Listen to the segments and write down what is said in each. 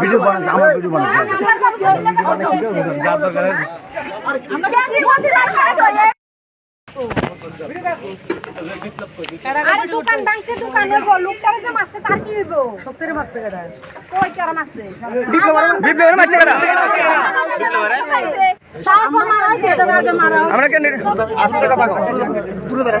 Video বানাচ্ছে আমার video বানাচ্ছে। আরে দোকান ভাঙছে দোকান হইব লোকটারে যে মারছে তার কি হইব? সত্যি মারছে কেডা? কই কারা মারছে? বিপ্লবের মারছে কেডা? তারপর মারা হইছে আমরা কেন দূরে দাঁড়া দূরে দাঁড়া।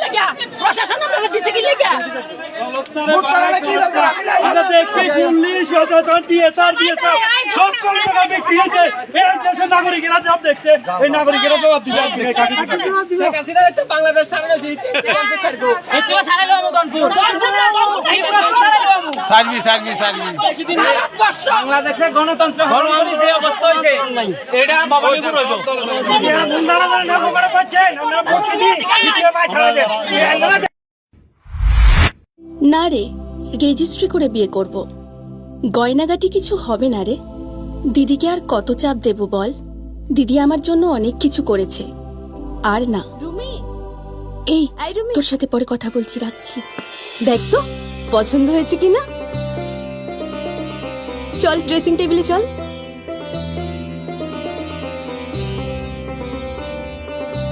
দিলাম প্রশাসন আপনারা দিছে কি লেগে? আমরা দেখছি পুলিশ প্রশাসন বিএসআর বিএসএফ সব কোন টাকা বিক্রি হয়েছে। এই দেশের নাগরিকেরা জবাব দেখছে। এই নাগরিকেরা জবাব দিবে আপনি কাকে দিবেন বাংলাদেশ সামনে দিতে একটু ছাড়াইলো আমি সার্ভি। সার্ভি সার্ভি বাংলাদেশের গণতন্ত্র গণতন্ত্র হয়েছে এটা বাবা না করে পাচ্ছেন আমরা প্রতিদিন ভিডিও পাঠানো যায় না রে রেজিস্ট্রি করে বিয়ে করব। গয়নাগাটি কিছু হবে না রে। দিদিকে আর কত চাপ দেব বল? দিদি আমার জন্য অনেক কিছু করেছে। আর না। এই তোর সাথে পরে কথা বলছি রাখছি। দেখ তো পছন্দ হয়েছে কিনা? চল ড্রেসিং টেবিলে চল।